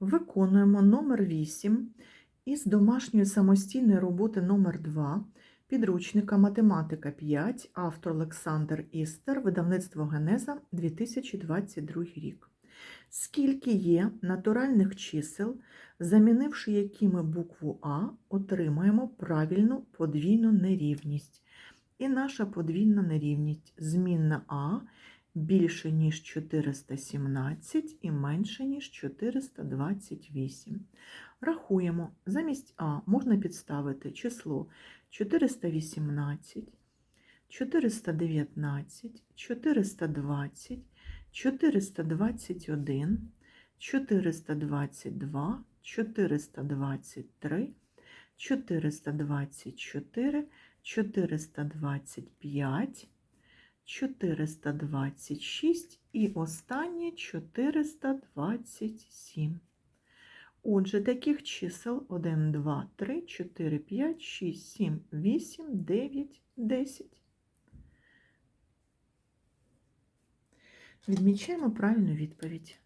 Виконуємо номер 8 із домашньої самостійної роботи номер 2 підручника Математика 5, автор Олександр Істер, видавництво Генеза 2022 рік. Скільки є натуральних чисел, замінивши які ми букву А, отримаємо правильну подвійну нерівність. І наша подвійна нерівність змінна А більше, ніж 417 і менше, ніж 428. Рахуємо. Замість А можна підставити число 418, 419, 420, 421, 422, 423, 424, 425, 426 і останнє 427. Отже, таких чисел 1, 2, 3, 4, 5, 6, 7, 8, 9, 10. Відмічаємо правильну відповідь.